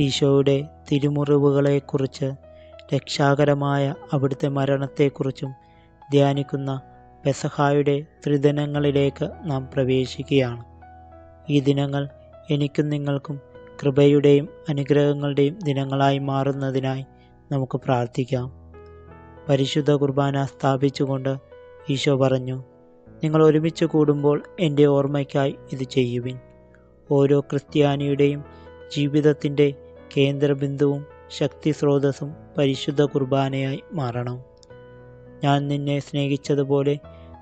ഈശോയുടെ തിരുമുറിവുകളെക്കുറിച്ച് രക്ഷാകരമായ അവിടുത്തെ മരണത്തെക്കുറിച്ചും ധ്യാനിക്കുന്ന പെസഹായുടെ ത്രിദിനങ്ങളിലേക്ക് നാം പ്രവേശിക്കുകയാണ്. ഈ ദിനങ്ങൾ എനിക്കും നിങ്ങൾക്കും കൃപയുടെയും അനുഗ്രഹങ്ങളുടെയും ദിനങ്ങളായി മാറുന്നതിനായി നമുക്ക് പ്രാർത്ഥിക്കാം. പരിശുദ്ധ കുർബാന സ്ഥാപിച്ചുകൊണ്ട് ഈശോ പറഞ്ഞു നിങ്ങൾ ഒരുമിച്ച് കൂടുമ്പോൾ എന്റെ ഓർമ്മയ്ക്കായി ഇത് ചെയ്യുവിൻ. ഓരോ ക്രിസ്ത്യാനിയുടെയും ജീവിതത്തിന്റെ കേന്ദ്രബിന്ദുവും ശക്തി സ്രോതസ്സും പരിശുദ്ധ കുർബാനയായി മാറണം. ഞാൻ നിന്നെ സ്നേഹിച്ചതുപോലെ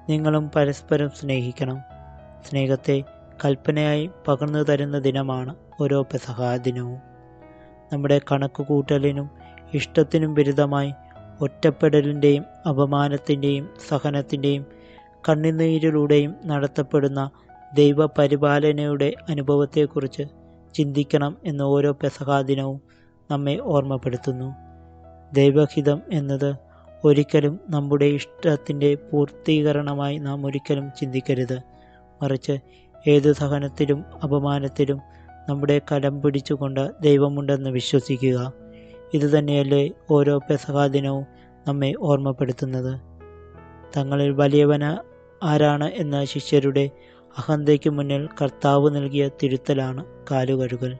നിങ്ങളും പരസ്പരം സ്നേഹിക്കണം. സ്നേഹത്തെ കൽപ്പനയായി പകർന്നു തരുന്ന ദിനമാണ് ഓരോ പെസഹാ ദിനവും. നമ്മുടെ കണക്കുകൂട്ടലിനും ഇഷ്ടത്തിനും വിരുദ്ധമായി ഒറ്റപ്പെടലിന്റെയും അപമാനത്തിന്റെയും സഹനത്തിന്റെയും കണ്ണുനീരിലൂടെയും നടത്തപ്പെടുന്ന ദൈവപരിപാലനയുടെ അനുഭവത്തെക്കുറിച്ച് ചിന്തിക്കണം എന്ന് ഓരോ പെസഹാ ദിനവും നമ്മെ ഓർമ്മപ്പെടുത്തുന്നു. ദൈവഹിതം എന്നത് ഒരിക്കലും നമ്മുടെ ഇഷ്ടത്തിന്റെ പൂർത്തീകരണമായി നാം ഒരിക്കലും ചിന്തിക്കരുത്. മറിച്ച് ഏത് സഹനത്തിലും അപമാനത്തിലും നമ്മുടെ കലം പിടിച്ചുകൊണ്ട് ദൈവമുണ്ടെന്ന് വിശ്വസിക്കുക. ഇതുതന്നെയല്ലേ ഓരോ പെസഹാ ദിനവും നമ്മെ ഓർമ്മപ്പെടുത്തുന്നത്. തങ്ങളിൽ വലിയവന ആരാണ് എന്ന ശിഷ്യരുടെ അഹന്തയ്ക്ക് മുന്നിൽ കർത്താവ് നൽകിയ തിരുത്തലാണ് കാലുകഴുകൽ.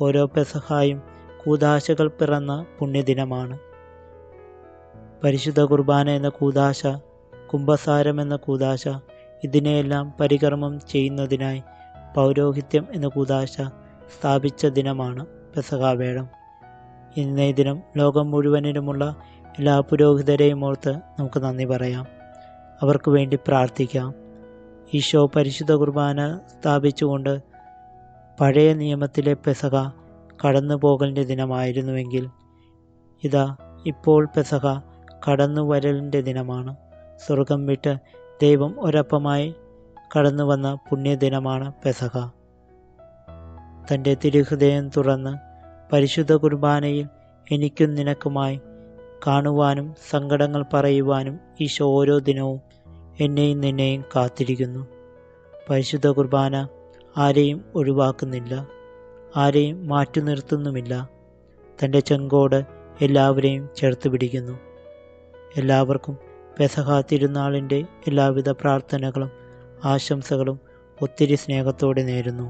ഓരോ പെസഹായും കൂതാശകൾ പിറന്ന പുണ്യദിനമാണ്. പരിശുദ്ധ കുർബാന എന്ന കൂതാശ കുംഭസാരം എന്ന കൂതാശ ഇതിനെയെല്ലാം പരികർമ്മം ചെയ്യുന്നതിനായി പൗരോഹിത്യം എന്ന കൂതാശ സ്ഥാപിച്ച ദിനമാണ് പെസഹാവേളം ഇന്നേ ദിനം ലോകം മുഴുവനിലുമുള്ള എല്ലാ പുരോഹിതരെയും ഓർത്ത് നമുക്ക് നന്ദി പറയാം. അവർക്ക് വേണ്ടി പ്രാർത്ഥിക്കാം. ഈശോ പരിശുദ്ധ കുർബാന സ്ഥാപിച്ചുകൊണ്ട് പഴയ നിയമത്തിലെ പെസക കടന്നു പോകലിന്റെ ദിനമായിരുന്നുവെങ്കിൽ ഇതാ ഇപ്പോൾ പെസക കടന്നു വരലിന്റെ ദിനമാണ്. സ്വർഗം വിട്ട് ദൈവം ഒരപ്പമായി കടന്നു വന്ന പുണ്യദിനമാണ് പെസക തന്റെ തിരുഹൃദയം തുറന്ന് പരിശുദ്ധ കുർബാനയിൽ എനിക്കും നിനക്കുമായി കാണുവാനും സങ്കടങ്ങൾ പറയുവാനും ഈശോ ഓരോ ദിനവും എന്നെയും നിന്നെയും കാത്തിരിക്കുന്നു. പരിശുദ്ധ കുർബാന ആരെയും ഒഴിവാക്കുന്നില്ല. ആരെയും മാറ്റി നിർത്തുന്നുമില്ല തന്റെ ചെങ്കോട് എല്ലാവരെയും ചേർത്ത് പിടിക്കുന്നു. എല്ലാവർക്കും പെസഹ തിരുനാളിന്റെ എല്ലാവിധ പ്രാർത്ഥനകളും ആശംസകളും ഒത്തിരി സ്നേഹത്തോടെ നേരുന്നു.